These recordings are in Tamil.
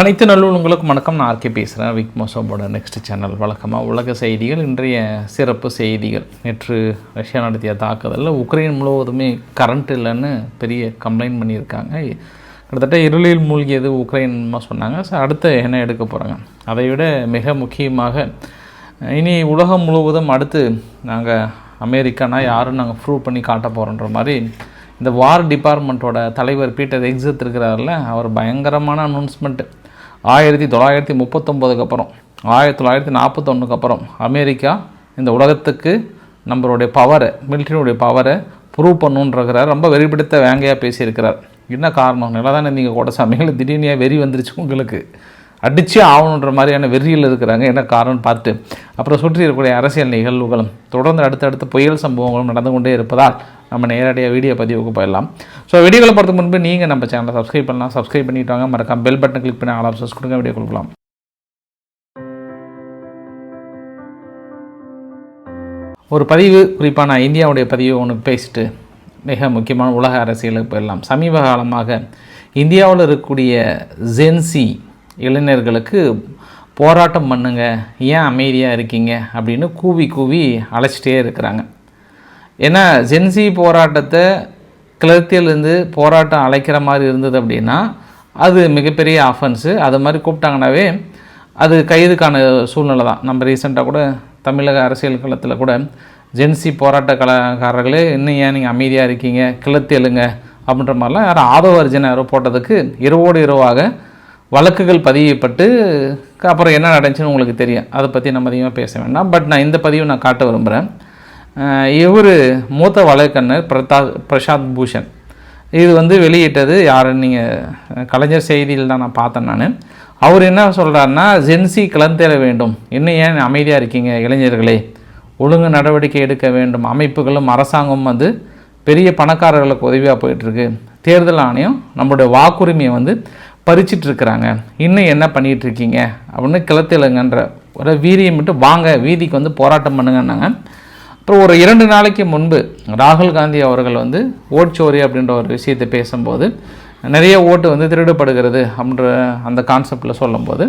அனைத்து நல்லுள்ளங்களுக்கும் வணக்கம். நான் ஆர்கே பேசுகிறேன் விக் மோசோபோட நெக்ஸ்ட் சேனல் வழக்கமாக உலக செய்திகள் இன்றைய சிறப்பு செய்திகள். நேற்று ரஷ்யா நடத்திய தாக்குதலில் உக்ரைன் முழுவதுமே கரண்ட் இல்லைன்னு பெரிய கம்ப்ளைண்ட் பண்ணியிருக்காங்க. கிட்டத்தட்ட இருளில் மூழ்கியது உக்ரைன் சொன்னாங்க. ஸோ அடுத்து என்ன எடுக்க போகிறாங்க அதை விட மிக முக்கியமாக இனி உலகம் முழுவதும் அடுத்து நாங்கள் அமெரிக்கானா யாரும் நாங்கள் ப்ரூவ் பண்ணி காட்ட போகிறோன்ற மாதிரி இந்த வார் டிபார்ட்மெண்ட்டோட தலைவர் பீட்டர் எக்ஸித் இருக்கிறார்ல அவர் பயங்கரமான அனௌன்ஸ்மெண்ட்டு ஆயிரத்தி தொள்ளாயிரத்தி முப்பத்தொம்போதுக்கு அப்புறம் ஆயிரத்தி தொள்ளாயிரத்தி நாற்பத்தொன்றுக்கு அப்புறம் அமெரிக்கா இந்த உலகத்துக்கு நம்மளுடைய பவரை மிலிட்டரியுடைய பவரை ப்ரூவ் பண்ணுன்றகிறார். ரொம்ப வெறிபிடித்த வேங்கையாக பேசியிருக்கிறார். என்ன காரணம்? நல்லா தானே நீங்கள் கூட சமையல் திடீர்னு வெறி வந்துருச்சு உங்களுக்கு? அடிச்சே ஆகணுன்ற மாதிரியான வெறியில் இருக்கிறாங்க. என்ன காரணம்னு பார்த்து அப்புறம் சுற்றி இருக்கக்கூடிய அரசியல் நிகழ்வுகளும் தொடர்ந்து அடுத்தடுத்த புயல் சம்பவங்களும் நடந்து கொண்டே இருப்பதால் நம்ம நேரடியாக வீடியோ பதிவுக்கு போயிடலாம். ஸோ வீடியோவில் போகிறதுக்கு முன்பு நீங்கள் நம்ம சேனலை சப்ஸ்கிரைப் பண்ணலாம். சப்ஸ்கிரைப் பண்ணிட்டு வாங்க. மறக்காம பெல் பட்டன் கிளிக் பண்ணி ஆல் ஆப்ஷன்ஸ் கொடுங்க. வீடியோ கொடுக்கலாம். ஒரு பதிவு குறிப்பாக நான் இந்தியாவுடைய பதிவு ஒன்று பேசிட்டு மிக முக்கியமான உலக அரசியலுக்கு போயிடலாம். சமீப காலமாக இந்தியாவில் இருக்கக்கூடிய ஜென்சி இளைஞர்களுக்கு போராட்டம் பண்ணுங்க ஏன் அமைதியாக இருக்கீங்க அப்படின்னு கூவி கூவி அழைச்சிட்டே இருக்கிறாங்க. ஏன்னா ஜென்சி போராட்டத்தை கிளர்த்தியிலேருந்து போராட்டம் அழைக்கிற மாதிரி இருந்தது அப்படின்னா அது மிகப்பெரிய ஆஃபென்ஸு அது மாதிரி கூப்பிட்டாங்கனாவே அது கைதுக்கான சூழ்நிலை தான். நம்ம ரீசெண்டாக கூட தமிழக அரசியல் களத்தில் கூட ஜென்சி போராட்ட கலாக்காரர்களே இன்னும் ஏன் நீங்கள் அமைதியாக இருக்கீங்க? கிளர்த்தி எழுங்க. அப்படின்ற மாதிரிலாம் யாரும் ஆதவ அர்ஜுன யாரோ போட்டதுக்கு இரவோடு இரவாக வழக்குகள் பதியப்பட்டு அப்புறம் என்ன நடந்துச்சுன்னு உங்களுக்கு தெரியும். அதை பற்றி நம்ம அதிகமாக பேச வேண்டாம். பட் நான் இந்த பதிவை நான் காட்ட விரும்புகிறேன் இவர் மூத்த வழக்கண்ணர் பிரதா பிரசாத் பூஷன். இது வந்து வெளியிட்டது யாருன்னு நீங்கள் கலைஞர் செய்தியில் தான் நான் பார்த்தேன் நான். அவர் என்ன சொல்கிறாருன்னா ஜென்சி கிளந்தேற வேண்டும். இன்னும் ஏன் அமைதியாக இருக்கீங்க இளைஞர்களே? ஒழுங்கு நடவடிக்கை எடுக்க வேண்டும். அமைப்புகளும் அரசாங்கம் வந்து பெரிய பணக்காரர்களுக்கு உதவியாக போயிட்டுருக்கு தேர்தல் ஆணையம் நம்மளுடைய வாக்குரிமையை வந்து பறிச்சிட்டு இருக்கிறாங்க இன்னும் என்ன பண்ணிகிட்டு இருக்கீங்க அப்படின்னு கிளத்திலங்கன்ற ஒரு வீரியம் விட்டு வாங்க வீதிக்கு வந்து போராட்டம் பண்ணுங்கன்னாங்க. அப்புறம் ஒரு இரண்டு நாளைக்கு முன்பு ராகுல் காந்தி அவர்கள் வந்து ஓட்சோரி அப்படின்ற ஒரு விஷயத்தை பேசும்போது நிறைய ஓட்டு வந்து திருடப்படுகிறது அப்படின்ற அந்த கான்செப்டில் சொல்லும்போது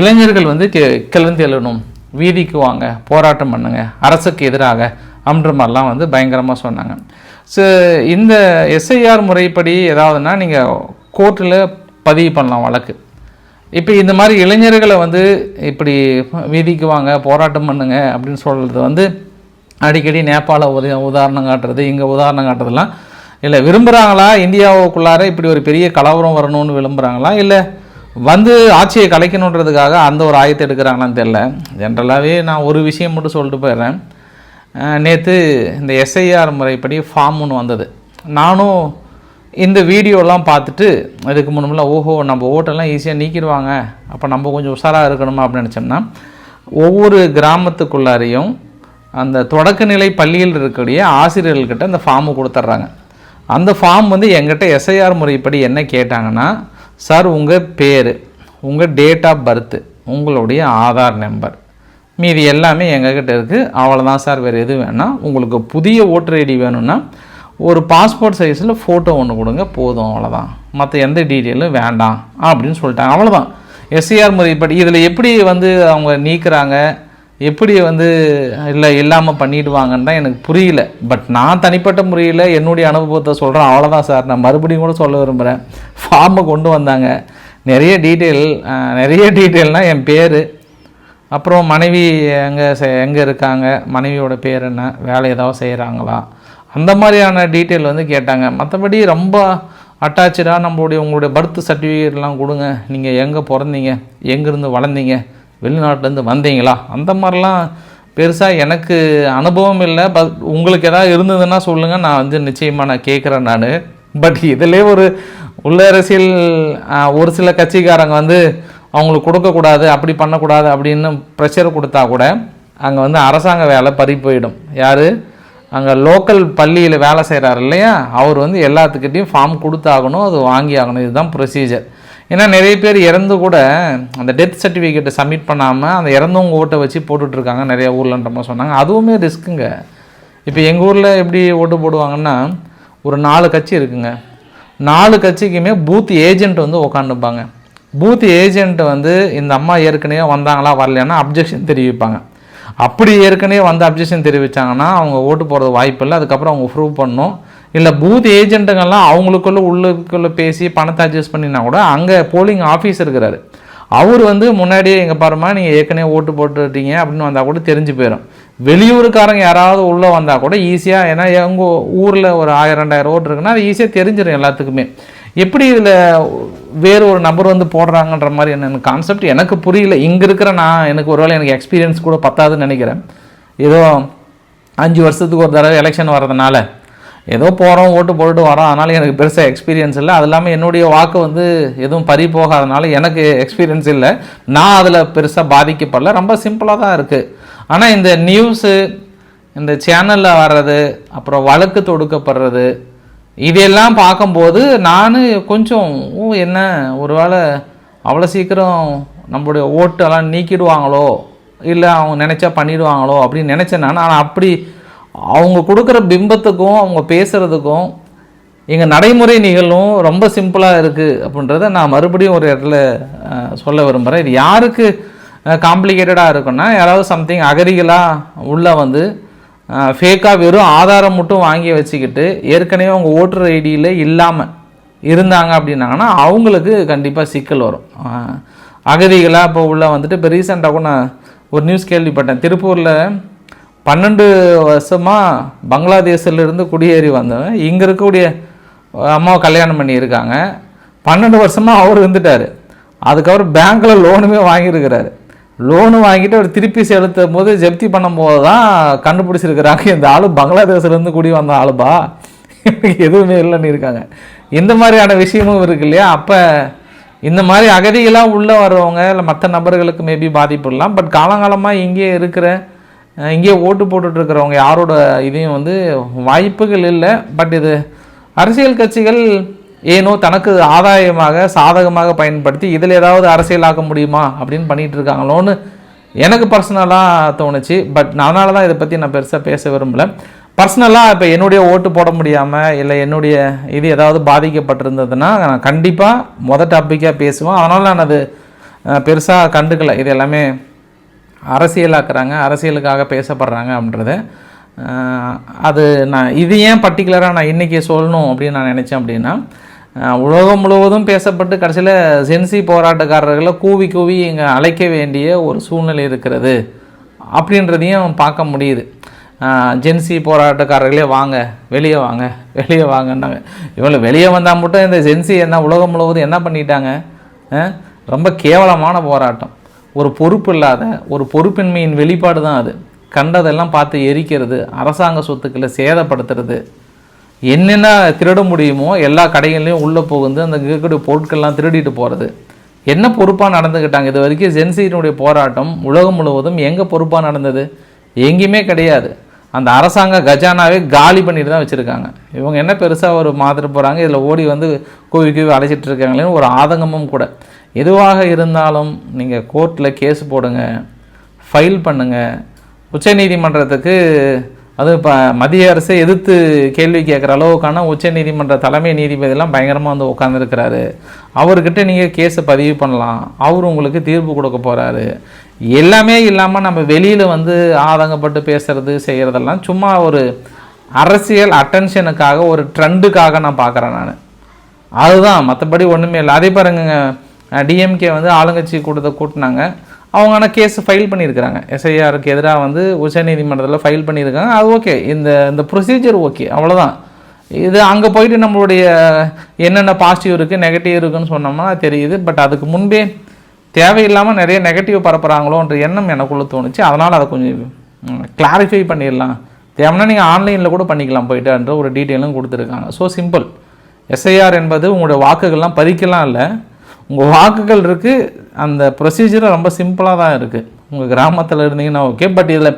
இளைஞர்கள் வந்து கிளந்து எழணும் வீதிக்கு வாங்க போராட்டம் பண்ணுங்க அரசுக்கு எதிராக அப்படின்ற மாதிரிலாம் வந்து பயங்கரமாக சொன்னாங்க. ஸோ இந்த எஸ்ஐஆர் முறைப்படி ஏதாவதுன்னா நீங்கள் கோர்ட்டில் பதிவு பண்ணலாம் வழக்கு. இப்போ இந்த மாதிரி இளைஞர்களை வந்து இப்படி வீதிக்கு வாங்க போராட்டம் பண்ணுங்க அப்படின்னு சொல்கிறது வந்து அடிக்கடி நேபாள உத உதாரணம் காட்டுறது இங்கே உதாரணம் காட்டுறதுலாம் இல்லை. விரும்புகிறாங்களா இந்தியாவுக்குள்ளார இப்படி ஒரு பெரிய கலவரம் வரணும்னு விரும்புகிறாங்களா இல்லை. வந்து ஆட்சியை கலைக்கணுன்றதுக்காக அந்த ஒரு ஆயத்தை எடுக்கிறாங்களான்னு தெரில ஜென்ரலாகவே நான் ஒரு விஷயம் மட்டும் சொல்லிட்டு போயிடுறேன். நேற்று இந்த எஸ்ஐஆர் முறைப்படி ஃபார்ம் ஒன்று வந்தது. நானும் இந்த வீடியோலாம் பார்த்துட்டு அதுக்கு முன்னமெல்லாம் ஓஹோ நம்ம ஓட்டெல்லாம் ஈஸியாக நீக்கிடுவாங்க. அப்போ நம்ம கொஞ்சம் உஷாராக இருக்கணுமா? அப்படின்னு நினச்சோம்னா ஒவ்வொரு கிராமத்துக்குள்ளாரையும் அந்த தொடக்கநிலை பள்ளியில் இருக்கக்கூடிய ஆசிரியர்கள்கிட்ட அந்த ஃபார்மு கொடுத்துட்றாங்க அந்த ஃபார்ம் வந்து எங்கிட்ட எஸ்ஐஆர் முறைப்படி என்ன கேட்டாங்கன்னா சார் உங்கள் பேர் உங்கள் டேட் ஆஃப் பர்த்து உங்களுடைய ஆதார் நம்பர் மீதி எல்லாமே எங்ககிட்ட இருக்குது அவ்வளோதான் சார். வேறு எது வேணால் உங்களுக்கு புதிய ஓட்டர் ஐடி வேணும்னா ஒரு பாஸ்போர்ட் சைஸில் ஃபோட்டோ ஒன்று கொடுங்க போதும் அவ்வளோதான் மற்ற எந்த டீட்டெயிலும் வேண்டாம் அப்படின்னு சொல்லிட்டாங்க. அவ்வளோதான் எஸ்சிஆர் முறைப்படி இதில் எப்படி வந்து அவங்க நீக்கிறாங்க எப்படி வந்து இல்லை இல்லாமல் பண்ணிடுவாங்கன்னு தான் எனக்கு புரியல. பட் நான் தனிப்பட்ட முறையில் என்னுடைய அனுபவத்தை சொல்கிறேன் அவ்வளோதான் சார். நான் மறுபடியும் கூட சொல்ல விரும்புகிறேன் ஃபார்மை கொண்டு வந்தாங்க. நிறைய டீட்டெயில் நிறைய டீட்டெயில்னால் என் பேர். அப்புறம் மனைவி எங்கே எங்கே இருக்காங்க? மனைவியோட பேர் என்ன? வேலை ஏதாவது செய்கிறாங்களா அந்த மாதிரியான டீட்டெயில் வந்து கேட்டாங்க. மற்றபடி ரொம்ப அட்டாச்சாக நம்மளுடைய உங்களுடைய பர்த் சர்டிஃபிகேட்லாம் கொடுங்க. நீங்கள் எங்கே பிறந்தீங்க? எங்கேருந்து வளர்ந்தீங்க? வெளிநாட்டிலேருந்து வந்தீங்களா? அந்த மாதிரிலாம் பெருசாக எனக்கு அனுபவம் இல்லை. பட் உங்களுக்கு எதாவது இருந்ததுன்னா சொல்லுங்கள் நான் வந்து நிச்சயமாக நான் கேட்குறேன் நான். பட் இதிலே ஒரு உள்ள அரசியல் ஒரு சில கட்சிக்காரங்க வந்து அவங்களுக்கு கொடுக்கக்கூடாது அப்படி பண்ணக்கூடாது அப்படின்னு ப்ரெஷர் கொடுத்தா கூட அங்கே வந்து அரசாங்க வேலை பறி போயிடும். யார்? அங்கே லோக்கல் பள்ளியில் வேலை செய்கிறார் இல்லையா? அவர் வந்து எல்லாத்துக்கிட்டையும் ஃபார்ம் கொடுத்தாகணும் அது வாங்கி ஆகணும் இதுதான் ப்ரொசீஜர் ஏன்னா நிறைய பேர் இறந்து கூட அந்த டெத் சர்டிஃபிகேட்டை சப்மிட் பண்ணாமல் அந்த இறந்தவங்க ஓட்டை வச்சு போட்டுட்ருக்காங்க. நிறைய ஊர்லன்ற மாதிரி சொன்னாங்க. அதுவுமே ரிஸ்க்குங்க இப்போ எங்கள் ஊரில் எப்படி ஓட்டு போடுவாங்கன்னா ஒரு நாலு கட்சி இருக்குங்க. நாலு கட்சிக்குமே பூத் ஏஜென்ட் வந்து உக்காந்துப்பாங்க. பூத் ஏஜென்ட் வந்து இந்த அம்மா ஏற்கனவே வந்தாங்களா வரலையானா அப்ஜெக்ஷன் தெரிவிப்பாங்க. அப்படி ஏற்கனவே வந்து அப்ஜெக்ஷன் தெரிவித்தாங்கன்னா அவங்க ஓட்டு போகிறது வாய்ப்பு இல்லை அதுக்கப்புறம் அவங்க ப்ரூவ் பண்ணணும். இல்லை பூத் ஏஜென்ட்டுங்கெல்லாம் அவங்களுக்குள்ளே உள்ளுக்குள்ளே பேசி பணத்தை அட்ஜஸ்ட் பண்ணினா கூட அங்கே போலிங் ஆஃபீஸ் இருக்கிறாரு. அவர் வந்து முன்னாடியே எங்கள் பாருமா நீங்கள் ஏற்கனவே ஓட்டு போட்டுட்டீங்க அப்படின்னு வந்தால் கூட தெரிஞ்சு போயிடும் வெளியூருக்காரங்க யாராவது உள்ளே வந்தால் கூட ஈஸியாக ஏன்னா எங்கள் ஊரில் ஒரு ஆயிரம் ரெண்டாயிரம் ஓட்டு இருக்குன்னா அது ஈஸியாக தெரிஞ்சிடும் எல்லாத்துக்குமே. எப்படி இதில் வேறு ஒரு நபர் வந்து போடுறாங்கன்ற மாதிரி என்ன கான்செப்ட் எனக்கு புரியல. இங்கே இருக்கிற நான் எனக்கு ஒருவேளை எனக்கு எக்ஸ்பீரியன்ஸ் கூட பத்தாதுன்னு நினைக்கிறேன். ஏதோ அஞ்சு வருஷத்துக்கு ஒரு தடவை எலெக்ஷன் வர்றதுனால. ஏதோ போகிறோம் ஓட்டு போட்டுட்டு வரோம். அதனால் எனக்கு பெருசாக எக்ஸ்பீரியன்ஸ் இல்லை. அது இல்லாமல் என்னுடைய வாக்கு வந்து எதுவும் பறி போகாதனால எனக்கு எக்ஸ்பீரியன்ஸ் இல்லை. நான் அதில் பெருசாக பாதிக்கப்படல. ரொம்ப சிம்பிளாக தான் இருக்குது ஆனால் இந்த நியூஸு இந்த சேனலில் வர்றது அப்புறம் வழக்கு தொடுக்கப்படுறது இதெல்லாம் பார்க்கும்போது நான் கொஞ்சம் ஓ என்ன ஒருவேளை அவ்வளோ சீக்கிரம் நம்மளுடைய ஓட்டெல்லாம் நீக்கிடுவாங்களோ? இல்லை அவங்க நினச்சா பண்ணிடுவாங்களோ? அப்படின்னு நினச்சேன் நான். ஆனால் அப்படி அவங்க கொடுக்குற பிம்பத்துக்கும் அவங்க பேசுகிறதுக்கும் எங்கள் நடைமுறை நிகழும் ரொம்ப சிம்பிளாக இருக்குது அப்படின்றத நான் மறுபடியும் ஒரு இடத்துல சொல்ல விரும்புகிறேன் இது யாருக்கு காம்ப்ளிகேட்டடாக இருக்குன்னா யாராவது சம்திங் அகரிகளாக உள்ளே வந்து ஃபேக்காக வெறும் ஆதாரம் மட்டும் வாங்கி வச்சுக்கிட்டு ஏற்கனவே அவங்க ஓட்டர் ஐடியில் இல்லாமல் இருந்தாங்க அப்படின்னாங்கன்னா அவங்களுக்கு கண்டிப்பாக சிக்கல் வரும். அகதிகளாக இப்போ உள்ள வந்துட்டு இப்போ ரீசெண்டாக கூட நான் ஒரு நியூஸ் கேள்விப்பட்டேன். திருப்பூரில் பன்னெண்டு வருஷமாக பங்களாதேஷிலிருந்து குடியேறி வந்தவன் இங்கே இருக்கக்கூடிய அம்மாவை கல்யாணம் பண்ணியிருக்காங்க. பன்னெண்டு வருஷமாக அவர் இருந்துட்டார். அதுக்கப்புறம் பேங்க்கில் லோனுமே வாங்கியிருக்கிறாரு. லோனு வாங்கிட்டு அவர் திருப்பி செலுத்தும் போது ஜப்தி பண்ணும்போது தான் கண்டுபிடிச்சிருக்கிறாங்க இந்த ஆளு பங்களாதேஷ்லேருந்து குடி வந்த ஆளுபா எதுவுமே இல்லைன்னு இருக்காங்க. இந்த மாதிரியான விஷயமும் இருக்கு இல்லையா? அப்போ இந்த மாதிரி அகதிகளாக உள்ளே வர்றவங்க இல்லை மற்ற நபர்களுக்கு மேபி பாதிப்பு இல்லாம் பட் காலங்காலமாக இங்கே இருக்கிற இங்கேயே இங்கே ஓட்டு போட்டுட்ருக்கிறவங்க யாரோட இதையும் வந்து வாய்ப்புகள் இல்லை. பட் இது அரசியல் கட்சிகள் ஏனோ தனக்கு ஆதாயமாக சாதகமாக பயன்படுத்தி இதில் ஏதாவது அரசியலாக்க முடியுமா அப்படின்னு பண்ணிகிட்டு இருக்காங்களோன்னு எனக்கு பர்சனலாக தோணுச்சு. பட் அதனால தான் இதை பற்றி நான் பெருசாக பேச விரும்பல. பர்சனலாக இப்போ என்னுடைய ஓட்டு போட முடியாமல் இல்லை என்னுடைய இது ஏதாவது பாதிக்கப்பட்டிருந்ததுன்னா நான் கண்டிப்பாக மொதல் டாப்பிக்காக பேசுவேன். அதனால் நான் அது பெருசாக கண்டுக்கல. இது எல்லாமே அரசியலாக்குறாங்க அரசியலுக்காக பேசப்படுறாங்க அப்படின்றது. அது நான் இது ஏன் பர்டிகுலராக நான் இன்றைக்கி சொல்லணும் அப்படின்னு நான் நினச்சேன் அப்படின்னா உலகம் முழுவதும் பேசப்பட்டு கடைசியில் ஜென்சி போராட்டக்காரர்களை கூவி கூவி இங்கே அழைக்க வேண்டிய ஒரு சூழ்நிலை இருக்கிறது அப்படின்றதையும் பார்க்க முடியுது. ஜென்சி போராட்டக்காரர்களே வாங்க வெளியே வாங்க வெளியே வாங்கன்னாங்க. இவ்வளோ வெளியே வந்தால் மட்டும் இந்த ஜென்சி என்ன உலகம் முழுவதும் என்ன பண்ணிட்டாங்க? ரொம்ப கேவலமான போராட்டம். ஒரு பொறுப்பு இல்லாத ஒரு பொறுப்பின்மையின் வெளிப்பாடு தான் அது. கண்டதெல்லாம் பார்த்து எரிக்கிறது அரசாங்க சொத்துக்களை சேதப்படுத்துறது என்னென்ன திருட முடியுமோ எல்லா கடைகள்லையும் உள்ளே புகுந்து அந்த இருக்கக்கூடிய பொருட்கள்லாம் திருடிட்டு போகிறது என்ன பொறுப்பாக நடந்துக்கிட்டாங்க இது வரைக்கும் ஜென்சியினுடைய போராட்டம் உலகம் முழுவதும் எங்கே பொறுப்பாக நடந்தது? எங்கேயுமே கிடையாது. அந்த அரசாங்க கஜானாவே காலி பண்ணிட்டு தான் வச்சுருக்காங்க. இவங்க என்ன பெருசாக ஒரு மாத்திர போகிறாங்க இதில் ஓடி வந்து கூவி கூவி அழைச்சிட்டு இருக்காங்களேன்னு ஒரு ஆதங்கமும் கூட. எதுவாக இருந்தாலும் நீங்கள் கோர்ட்டில் கேஸ் போடுங்க ஃபைல் பண்ணுங்கள் உச்சநீதிமன்றத்துக்கு அது இப்போ மத்திய அரசை எதிர்த்து கேள்வி கேட்குற அளவுக்கான உச்சநீதிமன்ற தலைமை நீதிபதியெல்லாம் பயங்கரமாக வந்து உட்காந்துருக்கிறாரு அவர்கிட்ட நீங்கள் கேஸை பதிவு பண்ணலாம். அவர் உங்களுக்கு தீர்ப்பு கொடுக்க போகிறாரு எல்லாமே இல்லாமல் நம்ம வெளியில் வந்து ஆதங்கப்பட்டு பேசுறது செய்கிறதெல்லாம் சும்மா ஒரு அரசியல் அட்டென்ஷனுக்காக ஒரு ட்ரெண்டுக்காக நான் பார்க்குறேன் நான். அதுதான். மற்றபடி ஒன்றுமே இல்லை. அதே பாருங்க டிஎம்கே வந்து ஆளுங்கட்சி கூட்டத்தை கூட்டினாங்க. அவங்க ஆனால் கேஸ் ஃபைல் பண்ணியிருக்கிறாங்க எஸ்ஐஆருக்கு எதிராக வந்து உச்சநீதிமன்றத்தில் ஃபைல் பண்ணியிருக்காங்க. அது ஓகே இந்த இந்த ப்ரொசீஜர் ஓகே அவ்வளோதான் இது அங்கே போயிட்டு நம்மளுடைய என்னென்ன பாசிட்டிவ் இருக்குது நெகட்டிவ் இருக்குன்னு சொன்னோம்னா தெரியுது. பட் அதுக்கு முன்பே தேவையில்லாமல் நிறைய நெகட்டிவ் பரப்புகிறாங்களோன்ற எண்ணம் எனக்குள்ளே தோணுச்சு. அதனால் அதை கொஞ்சம் கிளாரிஃபை பண்ணிடலாம். தேவைன்னா நீங்கள் ஆன்லைனில் கூட பண்ணிக்கலாம் போயிட்டுன்ற ஒரு டீட்டெயிலும் கொடுத்துருக்காங்க. ஸோ சிம்பிள் எஸ்ஐஆர் என்பது உங்களுடைய வாக்குகள்லாம் பறிக்கலாம் இல்லை. உங்கள் வாக்குகள் இருக்குது அந்த ப்ரொசீஜரும் ரொம்ப சிம்பிளாக தான் இருக்குது உங்கள் கிராமத்தில் இருந்தீங்கன்னா ஓகே பட் இதில்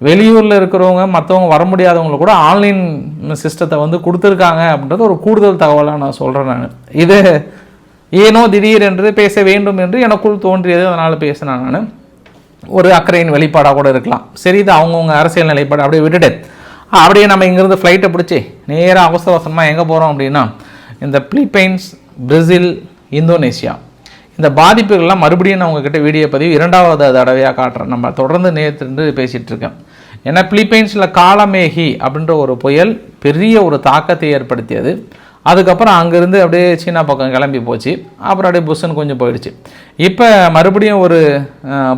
வெளியூரில் இருக்கிறவங்க மற்றவங்க வர முடியாதவங்களுக்கு கூட ஆன்லைன் சிஸ்டத்தை வந்து கொடுத்துருக்காங்க அப்படின்றது ஒரு கூடுதல் தகவலாக நான் சொல்கிறேன் நான். இது ஏனோ திடீர் என்று பேச வேண்டும் என்று எனக்குள் தோன்றியது. அதனால் பேசினேன் நான். ஒரு அக்கறையின் வெளிப்பாடாக கூட இருக்கலாம். சரி இது அவங்கவுங்க அரசியல் நிலைப்பாடு. அப்படியே விட்டுட்டு அப்படியே நம்ம இங்கேருந்து ஃப்ளைட்டை பிடிச்சி நேராக அவசர அவசரமாக எங்கே போகிறோம் அப்படின்னா இந்த பிலிப்பைன்ஸ் பிரேசில் இந்தோனேஷியா இந்த பாதிப்புகள்லாம் மறுபடியும் நான் உங்ககிட்ட வீடியோ பதிவு இரண்டாவது தடவையாக காட்டுறேன். நம்ம தொடர்ந்து நேற்று பேசிகிட்டு இருக்கேன் ஏன்னா பிலிப்பைன்ஸில் காலமேகி அப்படின்ற ஒரு புயல் பெரிய ஒரு தாக்கத்தை ஏற்படுத்தியது. அதுக்கப்புறம் அங்கேருந்து அப்படியே சீனா பக்கம் கிளம்பி போச்சு. அப்புறம் அப்படியே புஷ்ஷுன்னு கொஞ்சம் போயிடுச்சு. இப்போ மறுபடியும் ஒரு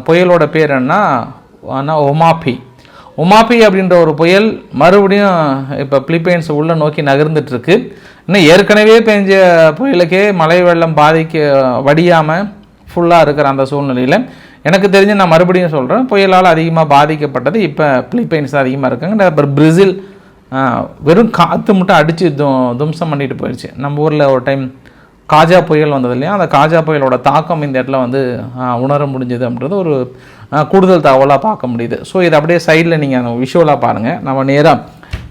புயலோட பேர் என்ன ஆனா ஒமாபி. ஒமாபி அப்படின்ற ஒரு புயல் மறுபடியும் இப்போ பிலிப்பைன்ஸ் உள்ளே நோக்கி நகர்ந்துட்டுருக்கு. இன்னும் ஏற்கனவே பெஞ்ச புயலுக்கே மழை வெள்ளம் பாதிக்க வடியாமல் ஃபுல்லாக இருக்கிற அந்த சூழ்நிலையில் எனக்கு தெரிஞ்சு நான் மறுபடியும் சொல்கிறேன் புயலால் அதிகமாக பாதிக்கப்பட்டது இப்போ பிலிப்பைன்ஸ் தான் அதிகமாக இருக்காங்க. அப்புறம் பிரேசில் வெறும் காற்று மட்டும் அடித்து து தும்சம் பண்ணிட்டு போயிடுச்சு நம்ம ஊரில் ஒரு டைம் காஜா புயல் வந்தது இல்லையா? அந்த காஜா புயலோட தாக்கம் இந்த இடத்துல வந்து உணர முடிஞ்சது அப்படின்றது ஒரு கூடுதல் தகவலாக பார்க்க முடியுது. ஸோ இது அப்படியே சைடில் நீங்கள் அந்த விஷுவலாக பாருங்கள் நம்ம நேராக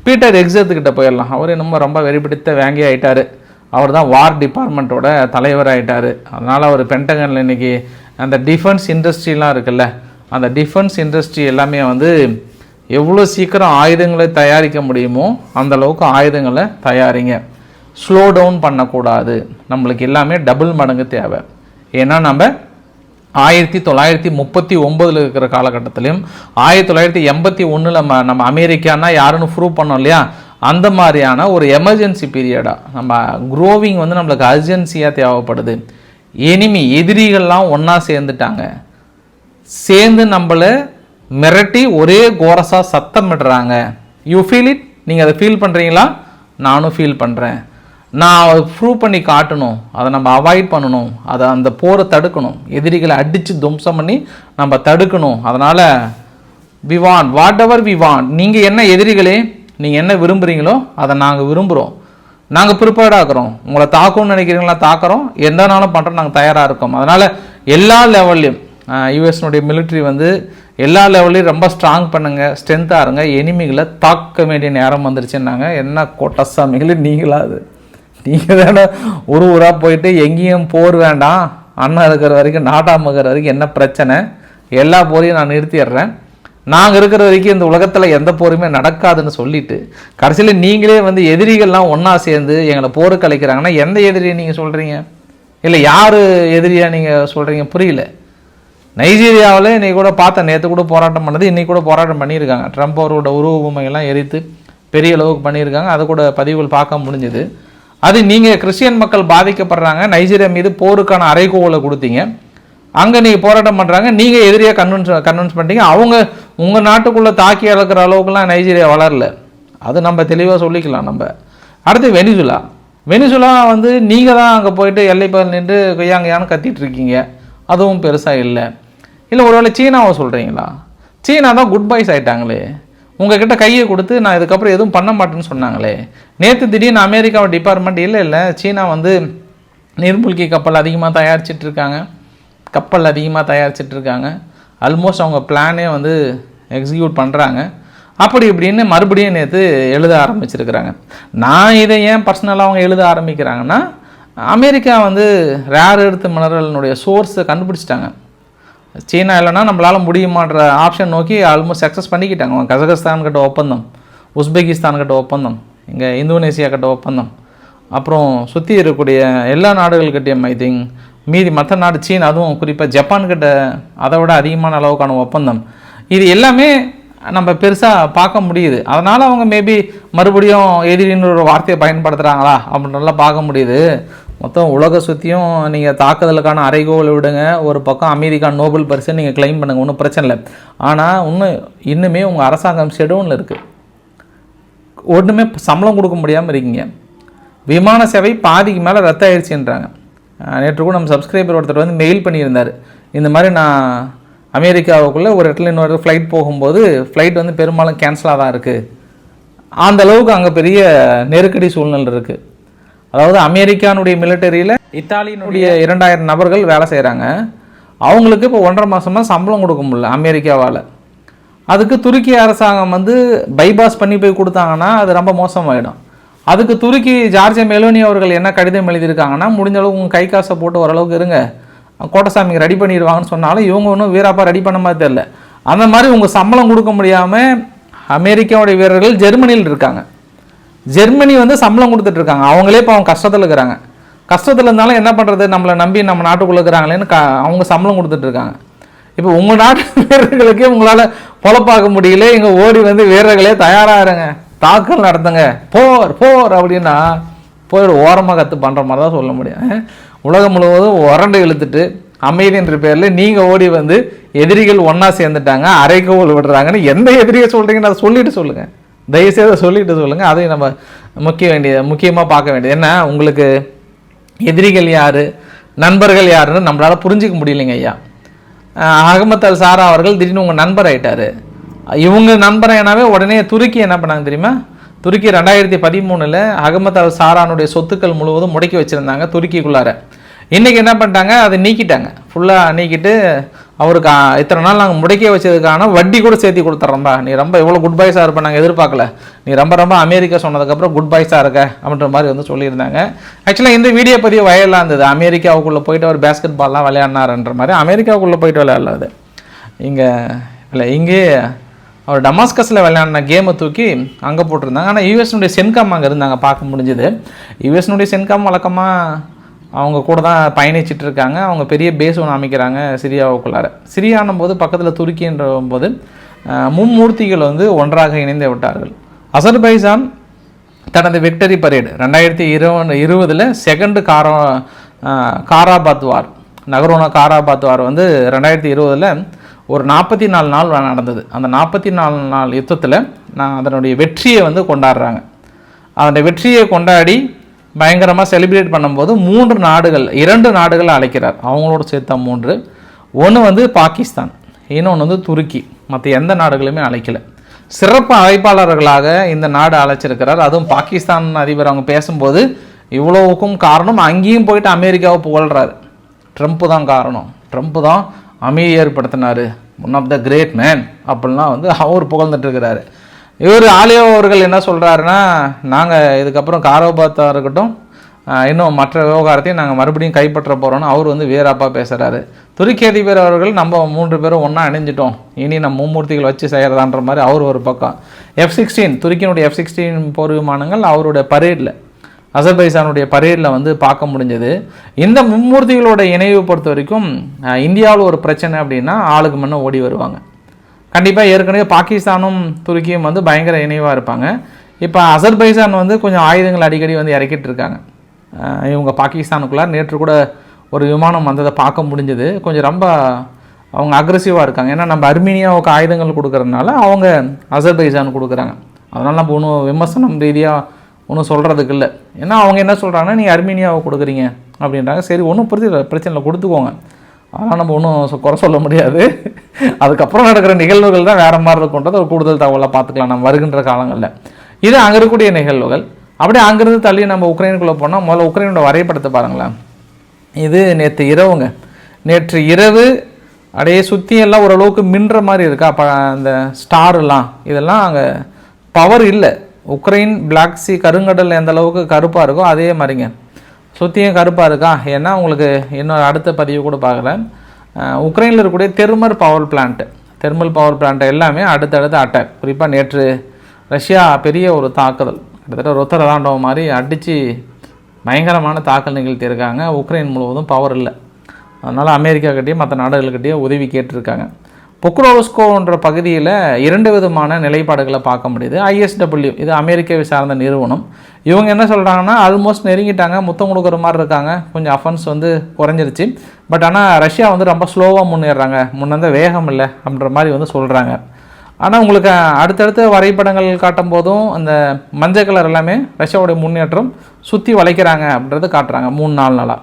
பீட்டர் எக்ஸத்துக்கிட்ட போயிடலாம். அவர் என்னமோ ரொம்ப வெறிபிடித்த வேங்கி ஆகிட்டார் அவர் தான் வார் டிபார்ட்மெண்ட்டோட தலைவர் ஆகிட்டார் அதனால் அவர் பென்டகனில் இன்னைக்கு அந்த டிஃபென்ஸ் இண்டஸ்ட்ரிலாம் இருக்குல்ல அந்த டிஃபென்ஸ் இண்டஸ்ட்ரி எல்லாமே வந்து எவ்வளோ சீக்கிரம் ஆயுதங்களை தயாரிக்க முடியுமோ அந்தளவுக்கு ஆயுதங்களை தயாரிங்க. ஸ்லோ டவுன் பண்ணக்கூடாது. நம்மளுக்கு எல்லாமே டபுள் மடங்கு தேவை. ஏன்னா நம்ம ஆயிரத்தி தொள்ளாயிரத்தி முப்பத்தி ஒம்பதில் இருக்கிற காலகட்டத்திலையும் ஆயிரத்தி தொள்ளாயிரத்தி எண்பத்தி ஒன்றில் நம்ம நம்ம அமெரிக்கானா யாருன்னு ப்ரூவ் பண்ணோம் இல்லையா? அந்த மாதிரியான ஒரு எமர்ஜென்சி பீரியடாக நம்ம குரோவிங் வந்து நம்மளுக்கு அர்ஜென்சியாக தேவைப்படுது. எனிமி எதிரிகள்லாம் ஒன்றா சேர்ந்துட்டாங்க. சேர்ந்து நம்மளை மிரட்டி ஒரே கோரஸாக சத்தமிடுறாங்க. யூ ஃபீல் இட் நீங்கள் அதை ஃபீல் பண்ணுறீங்களா நானும் ஃபீல் பண்ணுறேன் நான் அதை ப்ரூவ் பண்ணி காட்டணும். அதை நம்ம அவாய்ட் பண்ணணும். அதை அந்த போரை தடுக்கணும். எதிரிகளை அடித்து துவம்சம் பண்ணி நம்ம தடுக்கணும். அதனால் we want whatever we want நீங்கள் என்ன எதிரிகளே நீங்கள் என்ன விரும்புகிறீங்களோ அதை நாங்கள் விரும்புகிறோம் நாங்கள் ப்ரிப்பேர்டாக இருக்கிறோம் உங்களை தாக்கணும்னு நினைக்கிறீங்களா தாக்குறோம். எந்த நாளும் பண்ணுறோம் நாங்கள் தயாராக இருக்கோம். அதனால் எல்லா லெவல்லையும் யூஎஸ்னுடைய மிலிட்ரி வந்து எல்லா லெவல்லையும் ரொம்ப ஸ்ட்ராங் பண்ணுங்க ஸ்ட்ரென்த்தாக இருங்க. எனிமிகளை தாக்க வேண்டிய நேரம் வந்துருச்சுன்னாங்க. என்ன கொட்டசாமிகளே நீங்களாக அது? நீங்கள் தானே ஒரு ஊராக போயிட்டு எங்கேயும் போர் வேண்டாம். அண்ணன் இருக்கிற வரைக்கும் நாட்டாம இருக்கிற வரைக்கும் என்ன பிரச்சனை? எல்லா போரையும் நான் நிறுத்திடுறேன். நாங்கள் இருக்கிற வரைக்கும் இந்த உலகத்தில் எந்த போருமே நடக்காதுன்னு சொல்லிட்டு கடைசியில் நீங்களே வந்து எதிரிகள்லாம் ஒன்றா சேர்ந்து எங்களை போருக்கு அழைக்கிறாங்கன்னா எந்த எதிரியை நீங்கள் சொல்கிறீங்க இல்லை யார் எதிரியாக நீங்கள் சொல்கிறீங்க புரியல. நைஜீரியாவில் இன்றைக்கி கூட பார்த்தேன் நேற்று கூட போராட்டம் பண்ணது இன்றைக்கி கூட போராட்டம் பண்ணியிருக்காங்க. ட்ரம்ப் அவரோட உருவ பொம்மைகள்லாம் எரித்து பெரிய அளவுக்கு பண்ணியிருக்காங்க. அது கூட பதிவுகள் பார்க்க முடிஞ்சுது. அது நீங்கள் கிறிஸ்டியன் மக்கள் பாதிக்கப்படுறாங்க நைஜீரியா மீது போருக்கான அறைகோவலை கொடுத்தீங்க. அங்கே நீங்கள் போராட்டம் பண்ணுறாங்க நீங்கள் எதிரியாக கன்வின்ஸ் கன்வின்ஸ் பண்ணிட்டீங்க. அவங்க உங்கள் நாட்டுக்குள்ளே தாக்கி அளக்கிற அளவுக்குலாம் நைஜீரியா வளரல. அது நம்ம தெளிவாக சொல்லிக்கலாம் நம்ம. அடுத்து வெனிசுலா. வெனிசுலா வந்து நீங்கள் தான் அங்கே போயிட்டு எல்லைப்பகுதியில் நின்று கொய்யாங்கயான்னு கத்திட்டு இருக்கீங்க. அதுவும் பெருசாக இல்லை. இல்லை ஒருவேளை சீனாவை சொல்கிறீங்களா சீனா தான் குட் பைஸ் ஆயிட்டாங்களே. உங்ககிட்ட கையை கொடுத்து நான் இதுக்கப்புறம் எதுவும் பண்ண மாட்டேன்னு சொன்னாங்களே. நேற்று திடீர்னு அமெரிக்காவை டிபார்ட்மெண்ட் இல்லை இல்லை சீனா வந்து நீர்மூழ்கி கப்பல் அதிகமாக தயாரிச்சிட்டு இருக்காங்க. கப்பல் அதிகமாக தயாரிச்சிட்டு இருக்காங்க. ஆல்மோஸ்ட் அவங்க பிளானே வந்து எக்ஸிக்யூட் பண்ணுறாங்க அப்படி இப்படின்னு மறுபடியும் நேற்று எழுத ஆரம்பிச்சிருக்கிறாங்க. நான் இதை ஏன் பர்சனலாக அவங்க எழுத ஆரம்பிக்கிறாங்கன்னா அமெரிக்கா வந்து ரேர் எடுத்து மினரலினுடைய சோர்ஸை கண்டுபிடிச்சிட்டாங்க. சீனா இல்லைன்னா நம்மளால் முடியுமான்ற ஆப்ஷன் நோக்கி ஆல்மோஸ்ட் சக்ஸஸ் பண்ணிக்கிட்டாங்க. அவங்க கசகஸ்தான் கிட்ட ஒப்பந்தம் உஸ்பெகிஸ்தான் கிட்ட ஒப்பந்தம் இங்கே இந்தோனேசியா கிட்ட ஒப்பந்தம். அப்புறம் சுற்றி இருக்கக்கூடிய எல்லா நாடுகள்கிட்டையும் ஐ திங்க் மீதி மற்ற நாடு சீன் அதுவும் குறிப்பாக ஜப்பான்கிட்ட அதை விட அதிகமான அளவுக்கான ஒப்பந்தம். இது எல்லாமே நம்ம பெருசாக பார்க்க முடியுது. அதனால் அவங்க மேபி மறுபடியும் எதிரின்னு ஒரு வார்த்தையை பயன்படுத்துகிறாங்களா அப்படின்றலாம் பார்க்க முடியுது. மொத்தம் உலக சுற்றியும் நீங்கள் தாக்குதலுக்கான அறைகோல் விடுங்க. ஒரு பக்கம் அமெரிக்கா நோபல் பரிசை நீங்கள் கிளைம் பண்ணுங்க. ஒன்றும் பிரச்சனை இல்லை. ஆனால் இன்னும் இன்னுமே உங்கள் அரசாங்கம் ஷெடியூலில் இருக்குது ஒன்றுமே சம்பளம் கொடுக்க முடியாமல் இருக்கீங்க. விமான சேவை பாதிக்கு மேலே ரத்த ஆயிடுச்சுன்றாங்க நேற்று கூட நம்ம சப்ஸ்கிரைபர் ஒருத்தர் வந்து மெயில் பண்ணியிருந்தார். இந்த மாதிரி நான் அமெரிக்காவுக்குள்ளே ஒரு இடத்துல இன்னொரு ஃப்ளைட் போகும்போது ஃப்ளைட் வந்து பெரும்பாலும் கேன்சலாக தான் இருக்குது அந்த அளவுக்கு அங்கே பெரிய நெருக்கடி சூழ்நிலை இருக்குது அதாவது அமெரிக்கானுடைய மிலிட்டரியில் இத்தாலியினுடைய இரண்டாயிரம் நபர்கள் வேலை செய்கிறாங்க அவங்களுக்கு இப்போ ஒன்றரை மாதமாக சம்பளம் கொடுக்க முடியல அமெரிக்காவால். அதுக்கு துருக்கி அரசாங்கம் வந்து பைபாஸ் பண்ணி போய் கொடுத்தாங்கன்னா அது ரொம்ப மோசமாயிடும். அதுக்கு துருக்கி ஜார்ஜியா மெலோனி அவர்கள் என்ன கடிதம் எழுதியிருக்காங்கன்னா முடிஞ்ச அளவுக்கு உங்கள் கை காசை போட்டு ஓரளவுக்கு இருங்க. கோட்டசாமிக்கு ரெடி பண்ணிடுவாங்கன்னு சொன்னாலும் இவங்க ஒன்றும் வீராப்பா ரெடி பண்ண மாதிரி தெரில அந்த மாதிரி உங்கள் சம்பளம் கொடுக்க முடியாமல் அமெரிக்காவுடைய வீரர்கள் ஜெர்மனியில் இருக்காங்க. ஜெர்மனி வந்து சம்பளம் கொடுத்துட்டு இருக்காங்க அவங்களே இப்போ அவங்க கஷ்டத்தில் இருக்கிறாங்க. கஷ்டத்தில் இருந்தாலும் என்ன பண்ணுறது நம்மளை நம்பி நம்ம நாட்டுக்குள்ளே இருக்கிறாங்களேன்னு க அவங்க சம்பளம் கொடுத்துட்டு இருக்காங்க இப்போ உங்கள் நாட்டு வீரர்களுக்கே உங்களால் பொழப்பாக்க முடியல. இங்கே ஓடி வந்து வீரர்களே தயாராகிறங்க. தாக்கல் நடத்துங்க. போர் போர் அப்படின்னா போய் ஓரமாக கற்று பண்ணுற மாதிரி தான் சொல்ல முடியும். உலகம் முழுவதும் உரண்டு இழுத்துட்டு அமைதின்ற பேரில் நீங்கள் ஓடி வந்து எதிரிகள் ஒன்றா சேர்ந்துட்டாங்க அரைக்கோல் விடுறாங்கன்னு எந்த எதிரியை சொல்கிறீங்கன்னு அதை சொல்லிட்டு சொல்லுங்கள் தயவுசெய்து சொல்லிட்டு சொல்லுங்கள் அதையும் நம்ம முக்கிய வேண்டிய முக்கியமாக பார்க்க வேண்டியது. என்ன உங்களுக்கு எதிரிகள் யார் நண்பர்கள் யாருன்னு நம்மளால் புரிஞ்சிக்க முடியலைங்க ஐயா. அகமத் அல் சாரா அவர்கள் திடீர்னு உங்கள் நண்பர் ஆயிட்டாரு. இவங்க நண்பரானாவே உடனே துருக்கி என்ன பண்ணாங்க தெரியுமா? துருக்கி ரெண்டாயிரத்தி பதிமூணில் அகமத் அல் சாரானுடைய சொத்துக்கள் முழுவதும் முடக்கி வச்சுருந்தாங்க துருக்கிக்குள்ளார. இன்றைக்கி என்ன பண்ணிட்டாங்க? அதை நீக்கிட்டாங்க. ஃபுல்லாக நீக்கிட்டு அவருக்கு இத்தனை நாள் நாங்கள் முடக்கி வச்சதுக்கான வட்டி கூட சேர்த்து கொடுத்துட்றோம்பா நீ ரொம்ப எவ்வளோ குட் பாய்ஸாக இருப்ப நாங்கள் எதிர்பார்க்கல. நீ ரொம்ப ரொம்ப அமெரிக்கா சொன்னதுக்கப்புறம் குட் பாய்ஸாக இருக்க அப்படின்ற மாதிரி வந்து சொல்லியிருந்தாங்க. ஆக்சுவலாக இந்த வீடியோ பதிவு வயலாக இருந்தது. அமெரிக்காவுக்குள்ளே போயிட்டு அவர் பேஸ்கெட் பால்லாம் விளையாடினாருன்ற மாதிரி அமெரிக்காவுக்குள்ளே போயிட்டு விளையாடலாது இங்கே இல்லை இங்கே அவர் டமாஸ்கஸில் விளையாடின கேமை தூக்கி அங்கே போட்டிருந்தாங்க. ஆனால் யூஎஸ்னுடைய சென்காம் அங்கே இருந்தாங்க. பார்க்க முடிஞ்சுது. யுஎஸ்னுடைய சென்காம் வழக்கமாக அவங்க கூட தான் பயணிச்சுட்டு இருக்காங்க. அவங்க பெரிய பேஸ் ஒன்று அமைக்கிறாங்க சிரியாவுக்குள்ளார. சிரியானும் போது பக்கத்தில் துருக்கின்ற போது மும்மூர்த்திகள் வந்து ஒன்றாக இணைந்து விட்டார்கள். அசர்பைசான் தனது விக்டரி பரேடு ரெண்டாயிரத்தி இருபது இருபதில் செகண்டு காரா காராபாத் வார் நகரோனா காராபாத் வார் வந்து ரெண்டாயிரத்தி இருபதில் ஒரு நாற்பத்தி நாலு நாள் நடந்தது. அந்த நாற்பத்தி நாலு நாள் யுத்தத்தில் நான் அதனுடைய வெற்றியை வந்து கொண்டாடுறாங்க. அதனுடைய வெற்றியை கொண்டாடி பயங்கரமாக செலிப்ரேட் பண்ணும்போது மூன்று நாடுகள் இரண்டு நாடுகளை அழைக்கிறார். அவங்களோட சேர்த்த மூன்று. ஒன்று வந்து பாகிஸ்தான் இன்னொன்று வந்து துருக்கி. மற்ற எந்த நாடுகளுமே அழைக்கல. சிறப்பு அழைப்பாளர்களாக இந்த நாடு அழைச்சிருக்கிறார். அதுவும் பாகிஸ்தான் அதிபர் அவங்க பேசும்போது இவ்வளவுக்கும் காரணம் அங்கேயும் போயிட்டு அமெரிக்காவை புகழ்கிறார் ட்ரம்ப்பு தான் காரணம். ட்ரம்ப்பு தான் அமைதி ஏற்படுத்தினாரு. One of the great man அப்படின்லாம் வந்து அவர் புகழ்ந்துட்டு இருக்கிறாரு. இவர் ஆலியோ அவர்கள் என்ன சொல்கிறாருன்னா நாங்கள் இதுக்கப்புறம் காரோபாத்தாக இருக்கட்டும் இன்னும் மற்ற விவகாரத்தையும் நாங்கள் மறுபடியும் கைப்பற்ற போகிறோன்னு அவர் வந்து வீராப்பா பேசுகிறாரு துருக்கி அதிபர் அவர்கள் நம்ம மூன்று பேரும் ஒன்றா இணைஞ்சிட்டோம். இனி நம்ம மும்மூர்த்திகள் வச்சு செய்கிறதான்ற மாதிரி அவர் ஒரு பக்கம். எஃப் சிக்ஸ்டீன் துருக்கியினுடைய எஃப் சிக்ஸ்டீன் போர் விமானங்கள் அவருடைய பரேடில் அசர்பைசானுடைய பரேடில் வந்து பார்க்க முடிஞ்சது. இந்த மும்மூர்த்திகளோட இணைவு பொறுத்த வரைக்கும் இந்தியாவில் ஒரு பிரச்சனை அப்படின்னா ஆளுக்கு முன்னே ஓடி வருவாங்க. கண்டிப்பாக ஏற்கனவே பாகிஸ்தானும் துருக்கியும் வந்து பயங்கர இணைவாக இருப்பாங்க. இப்போ அசர்பைசான் வந்து கொஞ்சம் ஆயுதங்கள் அடிக்கடி வந்து இறக்கிட்டு இருக்காங்க. இவங்க பாகிஸ்தானுக்குள்ளே நேற்று கூட ஒரு விமானம் வந்ததை பார்க்க முடிஞ்சது. கொஞ்சம் ரொம்ப அவங்க அக்ரெசிவாக இருக்காங்க. ஏன்னா நம்ம அர்மீனியாவுக்கு ஆயுதங்கள் கொடுக்குறதுனால அவங்க அசர்பைசான் கொடுக்குறாங்க. அதனால் நம்ம ஒன்றும் விமர்சனம் ரீதியாக ஒன்றும் சொல்கிறதுக்கு இல்லை. ஏன்னா அவங்க என்ன சொல்கிறாங்கன்னா நீ அர்மீனியாவை கொடுக்குறீங்க அப்படின்றாங்க. சரி ஒன்றும் பிரச்சனை பிரச்சனை இல்லை கொடுத்துக்கோங்க. அதெல்லாம் நம்ம ஒன்றும் குறை சொல்ல முடியாது. அதுக்கப்புறம் நடக்கிற நிகழ்வுகள் தான் வேறு மாதிரி இருக்குன்றது ஒரு கூடுதல் தகவலாக பார்த்துக்கலாம். நம்ம வருகின்ற காலங்களில். இது அங்கே இருக்கக்கூடிய நிகழ்வுகள். அப்படியே அங்கேருந்து தள்ளி நம்ம உக்ரைனுக்குள்ளே போனால் முதல்ல உக்ரைனோட வரைபடத்தை பாருங்களேன். இது நேற்று இரவுங்க. நேற்று இரவு அப்படியே சுற்றி எல்லாம் ஓரளவுக்கு மின்ற மாதிரி இருக்கா. ப அந்த ஸ்டார்லாம் இதெல்லாம் அங்கே பவர் இல்லை. உக்ரைன் பிளாக் சி கருங்கடல் எந்த அளவுக்கு கருப்பாக இருக்கோ அதே மாதிரிங்க. சுற்றியும் கருப்பாக இருக்கா? ஏன்னா உங்களுக்கு இன்னொரு அடுத்த பதிவு கூட பார்க்குறேன். உக்ரைனில் இருக்கக்கூடிய thermal power plant thermal power plant எல்லாமே அடுத்தடுத்து அட்டாக் குறிப்பாக நேற்று ரஷ்யா பெரிய ஒரு தாக்குதல். கிட்டத்தட்ட ரொத்தர மாதிரி அடித்து பயங்கரமான தாக்கல் நிகழ்த்தியிருக்காங்க உக்ரைன் முழுவதும் பவர் இல்லை. அதனால் அமெரிக்காக்கிட்டேயும் மற்ற நாடுகள்கிட்டேயும் உதவி கேட்டிருக்காங்க. பொக்ரோவஸ்கோன்ற பகுதியில் இரண்டு விதமான நிலைப்பாடுகளை பார்க்க முடியுது. ஐஎஸ்டபிள்யூ இது அமெரிக்காவை சார்ந்த நிறுவனம். இவங்க என்ன சொல்கிறாங்கன்னா ஆல்மோஸ்ட் நெருங்கிட்டாங்க முத்தம் கொடுக்குற மாதிரி இருக்காங்க. கொஞ்சம் அஃபன்ஸ் வந்து குறைஞ்சிருச்சு. பட் ஆனால் ரஷ்யா வந்து ரொம்ப ஸ்லோவாக முன்னேறாங்க. முன்னந்த வேகம் இல்லை அப்படின்ற மாதிரி வந்து சொல்கிறாங்க ஆனால் உங்களுக்கு அடுத்தடுத்த வரைபடங்கள் காட்டும் போதும் அந்த மஞ்சள் கலர் எல்லாமே ரஷ்யாவுடைய முன்னேற்றம் சுற்றி வளைக்கிறாங்க அப்படின்றது காட்டுறாங்க மூணு நாலு நாளாக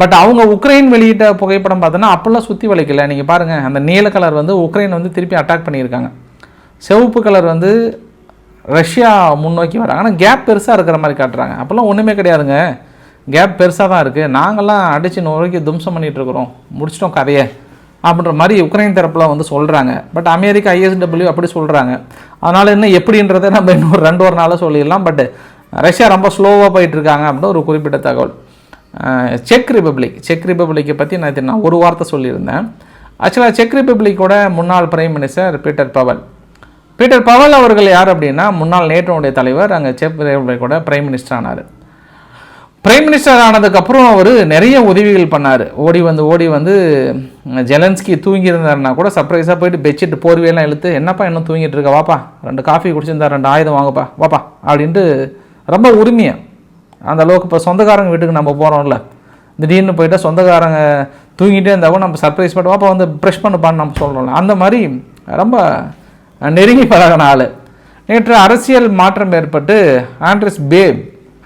பட் அவங்க உக்ரைன் வெளியிட்ட புகைப்படம் பார்த்தோன்னா அப்போல்லாம் சுற்றி வளைக்கல. நீங்கள் பாருங்கள் அந்த நீல கலர் வந்து உக்ரைன் வந்து திருப்பி அட்டாக் பண்ணியிருக்காங்க. சிவப்பு கலர் வந்து ரஷ்யா முன்னோக்கி வராங்க. ஆனால் கேப் பெருசாக இருக்கிற மாதிரி காட்டுறாங்க. அப்போல்லாம் ஒன்றுமே கிடையாதுங்க. கேப் பெருசாக தான் இருக்குது நாங்கள்லாம் அடித்து நோக்கி தும்சம் பண்ணிகிட்ருக்குறோம் முடிச்சிட்டோம் கதையை. அப்படின்ற மாதிரி உக்ரைன் தரப்பில் வந்து சொல்கிறாங்க பட் அமெரிக்கா ஐஎஸ்டபிள்யூ அப்படி சொல்கிறாங்க அதனால் இன்னும் எப்படின்றத நம்ம இன்னொரு ரெண்டு ஒரு நாளாக சொல்லிடலாம். பட் ரஷ்யா ரொம்ப ஸ்லோவாக போயிட்டுருக்காங்க அப்படின்னு ஒரு குறிப்பிட்ட தகவல். செக் ரிப்பப்ளிக் செக் ரிப்பப்ளிக்கை பற்றி நான் நான் ஒரு வார்த்தை சொல்லியிருந்தேன். ஆக்சுவலாக செக் ரிப்பப்ளிக்கோட முன்னாள் prime minister Peter Pavel Peter Pavel அவர்கள் யார் அப்படின்னா முன்னாள் நேட்டோடைய தலைவர் அங்கே செக் ரிப்பப்ளிக்கோட பிரைம் மினிஸ்டர் ஆனார். பிரைம் மினிஸ்டர் ஆனதுக்கப்புறம் அவர் நிறைய உதவிகள் பண்ணார். ஓடி வந்து ஓடி வந்து ஜெலன்ஸ்கி தூங்கியிருந்தாருன்னா கூட சர்ப்ரைஸாக போயிட்டு பெட்ஷீட் போர்வையெல்லாம் இழுத்து என்னப்பா இன்னும் தூங்கிட்டு இருக்க? வாப்பா ரெண்டு காஃபி குடிச்சிருந்தா ரெண்டு ஆயுதம் வாங்கப்பா வாப்பா அப்படின்ட்டு ரொம்ப உரிமையாக அந்த அளவுக்கு இப்போ சொந்தக்காரங்க வீட்டுக்கு நம்ம போகிறோம்ல திடீர்னு போயிட்டால் சொந்தக்காரங்க தூங்கிட்டே இருந்தால் கூட நம்ம சர்ப்ரைஸ் பண்ணுவோம் அப்போ வந்து ப்ரெஷ் பண்ணுப்பான்னு நம்ம சொல்கிறோம்ல அந்த மாதிரி ரொம்ப நெருங்கி பழகின ஆள். நேற்று அரசியல் மாற்றம் ஏற்பட்டு ஆண்ட்ரஸ் பேப்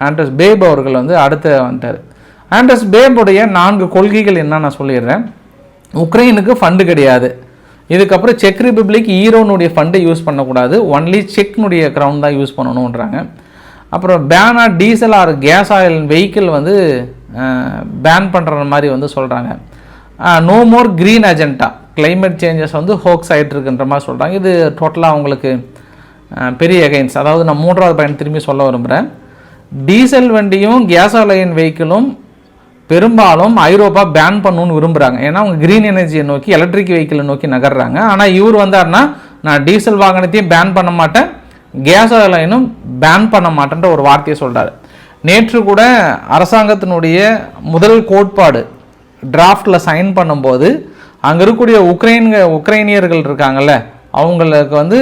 ஆண்ட்ரஸ் பேப் அவர்கள் வந்து அடுத்து வந்துட்டார். ஆண்ட்ரஸ் பேபுடைய நான்கு கொள்கைகள் என்ன நான் சொல்லிடுறேன். உக்ரைனுக்கு ஃபண்டு கிடையாது. இதுக்கப்புறம் செக் ரிப்பப்ளிக் ஈரோனுடைய ஃபண்டை யூஸ் பண்ணக்கூடாது. ஒன்லி செக்னுடைய க்ரௌண்ட் தான் யூஸ் பண்ணணுன்றாங்க அப்புறம் பேனா diesel or gas oil vehicle வந்து பேன் பண்ணுற மாதிரி வந்து சொல்கிறாங்க no more green agenda climate changes வந்து ஹோக்ஸ் ஆகிட்டு இருக்குன்ற மாதிரி சொல்கிறாங்க இது டோட்டலாக அவங்களுக்கு பெரிய எகைன்ஸ் அதாவது நான் மூன்றாவது பயன் திரும்பி சொல்ல விரும்புகிறேன் டீசல் வண்டியும் கேஸ் ஆலையின் வெஹிக்கிளும் பெரும்பாலும் ஐரோப்பா பேன் பண்ணணும்னு விரும்புகிறாங்க ஏன்னா அவங்க க்ரீன் எனர்ஜியை நோக்கி எலக்ட்ரிக் வெஹிக்கிளை நோக்கி நகர்றாங்க. ஆனால் இவர் வந்தார்னா நான் டீசல் வாகனத்தையும் பேன் பண்ண மாட்டேன். கேஸ் ஆலைனும் பேன் பண்ண மாட்டேன்ற ஒரு வார்த்தையை சொல்கிறாரு நேற்று கூட அரசாங்கத்தினுடைய முதல் கோட்பாடு டிராஃப்டில் சைன் பண்ணும்போது அங்கே இருக்கக்கூடிய உக்ரைன் உக்ரைனியர்கள் இருக்காங்கல்ல அவங்களுக்கு வந்து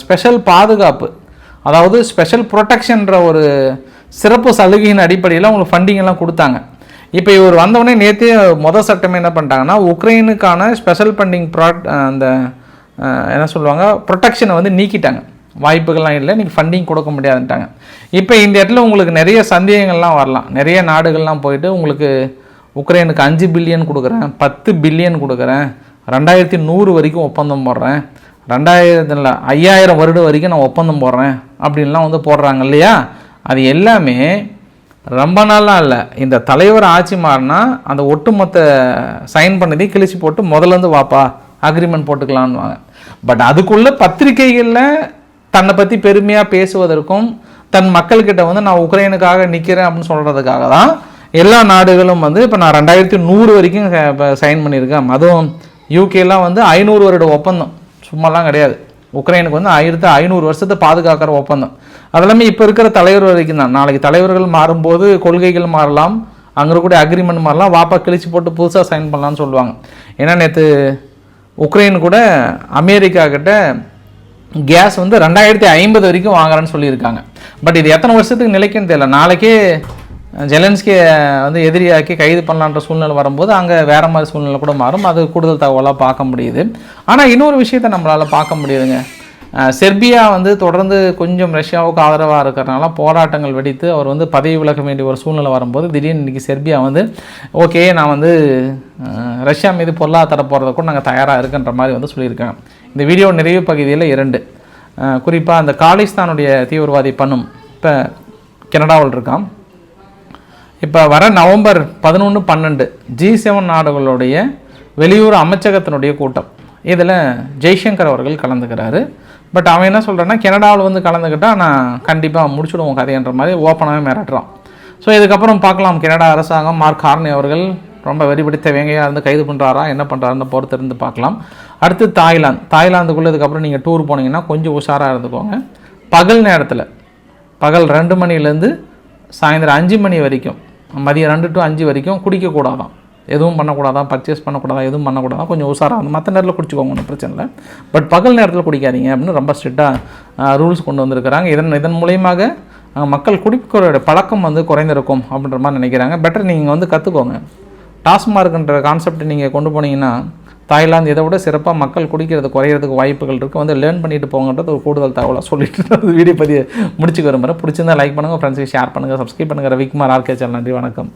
ஸ்பெஷல் பாதுகாப்பு அதாவது ஸ்பெஷல் ப்ரொடெக்ஷன்ற ஒரு சிறப்பு சலுகையின் அடிப்படையில் அவங்களுக்கு ஃபண்டிங் எல்லாம் கொடுத்தாங்க. இப்போ இவர் வந்தவொடனே நேற்றே மொதல் சட்டம் என்ன பண்ணிட்டாங்கன்னா உக்ரைனுக்கான ஸ்பெஷல் ஃபண்டிங் ப்ராட் அந்த என்ன சொல்லுவாங்க ப்ரொடெக்ஷனை வந்து நீக்கிட்டாங்க. வாய்ப்புகள்லாம் இல்லை நீங்கள் ஃபண்டிங் கொடுக்க முடியாதுன்ட்டாங்க. இப்போ இந்த இடத்துல உங்களுக்கு நிறைய சந்தேகங்கள்லாம் வரலாம். நிறைய நாடுகள்லாம் போயிட்டு உங்களுக்கு உக்ரைனுக்கு அஞ்சு பில்லியன் கொடுக்குறேன் பத்து பில்லியன் கொடுக்குறேன் ரெண்டாயிரத்தி நூறு வரைக்கும் ஒப்பந்தம் போடுறேன் ரெண்டாயிரத்தில் ஐயாயிரம் வருடம் வரைக்கும் நான் ஒப்பந்தம் போடுறேன் அப்படின்லாம் வந்து போடுறாங்க இல்லையா? அது எல்லாமே ரொம்ப நாளாக இல்லை. இந்த தலைவர் ஆட்சி மாறினா அந்த ஒட்டுமொத்த சைன் பண்ணதையும் கிழிச்சு போட்டு முதல்ல இருந்து வாப்பா அக்ரிமெண்ட் போட்டுக்கலான்னுவாங்க பட் அதுக்குள்ளே பத்திரிகைகளில் தன்னை பற்றி பெருமையாக பேசுவதற்கும் தன் மக்கள்கிட்ட வந்து நான் உக்ரைனுக்காக நிற்கிறேன் அப்படின்னு சொல்கிறதுக்காக தான் எல்லா நாடுகளும் வந்து இப்போ நான் ரெண்டாயிரத்தி நூறு வரைக்கும் சைன் பண்ணியிருக்கேன். அதுவும் யூகேலாம் வந்து ஐநூறு வருட ஒப்பந்தம். சும்மாலாம் கிடையாது. உக்ரைனுக்கு வந்து ஆயிரத்து ஐநூறு வருஷத்தை பாதுகாக்கிற ஒப்பந்தம். அதெல்லாமே இப்போ இருக்கிற தலைவர் வரைக்கும் தான். நாளைக்கு தலைவர்கள் மாறும்போது கொள்கைகள் மாறலாம். அங்கே இருக்கக்கூடிய அக்ரிமெண்ட் மாறலாம். வாப்பா கிழிச்சு போட்டு புதுசாக சைன் பண்ணலாம்னு சொல்லுவாங்க. ஏன்னா நேற்று உக்ரைன் கூட அமெரிக்கா கிட்ட கேஸ் வந்து ரெண்டாயிரத்தி ஐம்பது வரைக்கும் வாங்குறேன்னு சொல்லியிருக்காங்க. பட் இது எத்தனை வருஷத்துக்கு நிலைக்குன்னு தெரியல. நாளைக்கே ஜெலன்ஸ்கி வந்து எதிரியாக்கி கைது பண்ணலான்ற சூழ்நிலை வரும்போது அங்கே வேறு மாதிரி சூழ்நிலை கூட மாறும். அது கூடுதல் தகவலாக பார்க்க முடியுது. ஆனால் இன்னொரு விஷயத்தை நம்மளால் பார்க்க முடியுதுங்க. செர்பியா வந்து தொடர்ந்து கொஞ்சம் ரஷ்யாவுக்கு ஆதரவாக இருக்கிறனால போராட்டங்கள் வெடித்து அவர் வந்து பதவி விலக வேண்டிய ஒரு சூழ்நிலை வரும்போது திடீர்னு இன்றைக்கி செர்பியா வந்து ஓகே நான் வந்து ரஷ்யா மீது பொருளாதார போகிறத கூட நாங்கள் தயாராக இருக்குன்ற மாதிரி வந்து சொல்லியிருக்காங்க. இந்த வீடியோ நிறைவு பகுதியில் இரண்டு. குறிப்பாக அந்த காலிஸ்தானுடைய தீவிரவாதி பண்ணும் இப்போ கனடாவில் இருக்கான் இப்போ வர நவம்பர் பதினொன்று பன்னெண்டு ஜி செவன் நாடுகளுடைய வெளியூர் அமைச்சகத்தினுடைய கூட்டம். இதில் ஜெய்சங்கர் அவர்கள் கலந்துக்கிறாரு. பட் அவன் என்ன சொல்கிறான்னா கனடாவில் வந்து கலந்துக்கிட்டால் நான் கண்டிப்பாக முடிச்சுடுவோம் கதைன்ற மாதிரி ஓப்பனாகவே மிரட்டுறான். ஸோ இதுக்கப்புறம் பார்க்கலாம். கனடா அரசாங்கம் மார்க் ஹார்னி அவர்கள் ரொம்ப வெறிபிடித்த வேங்கையாக இருந்து கைது பண்ணுறாரா என்ன பண்ணுறாருன்னு பொறுத்து இருந்து பார்க்கலாம். அடுத்து தாய்லாந்து. தாய்லாந்துக்குள்ளதுக்கப்புறம் நீங்கள் டூர் போனீங்கன்னா கொஞ்சம் உஷாராக இருந்துக்கோங்க. பகல் நேரத்தில் பகல் ரெண்டு மணிலேருந்து சாயந்தரம் அஞ்சு மணி வரைக்கும் மதியம் ரெண்டு டு அஞ்சு வரைக்கும் குடிக்கக்கூடாதான் எதுவும் பண்ணக்கூடாதான் பர்ச்சேஸ் பண்ணக்கூடாதா எதுவும் பண்ணக்கூடாதான் கொஞ்சம் உஷாராக வந்து மற்ற நேரத்தில் குடிச்சுக்கோங்க ஒன்றும் பிரச்சனை இல்லை. பட் பகல் நேரத்தில் குடிக்காதீங்க அப்படின்னு ரொம்ப ஸ்ட்ரிக்டாக ரூல்ஸ் கொண்டு வந்திருக்கிறாங்க. இதன் இதன் மூலியமாக மக்கள் குடிக்கிற பழக்கம் வந்து குறைந்திருக்கும் அப்படின்ற மாதிரி நினைக்கிறாங்க. பெட்டர் நீங்கள் வந்து கற்றுக்கோங்க டாஸ்மார்க்ன்ற கான்செப்ட் நீங்கள் கொண்டு போனீங்கன்னா தாய்லாந்து இதை விட சிறப்பாக மக்கள் குடிக்கிறது குறையிறதுக்கு வாய்ப்புகள் இருக்குது வந்து லேர்ன் பண்ணிட்டு போங்கன்றது ஒரு கூடுதல் தகவலாக சொல்லிட்டு வீடியோ பதிவு முடிச்சுக்க விரும்புகிறேன் பிடிச்சிருந்தா லைக் பண்ணுங்கள் ஃப்ரெண்ட்ஸுக்கு ஷேர் பண்ணுங்கள் சப்ஸ்கிரைப் பண்ணுங்கள் ரவிக்குமார் ஆர்கே சேனல் நன்றி வணக்கம்.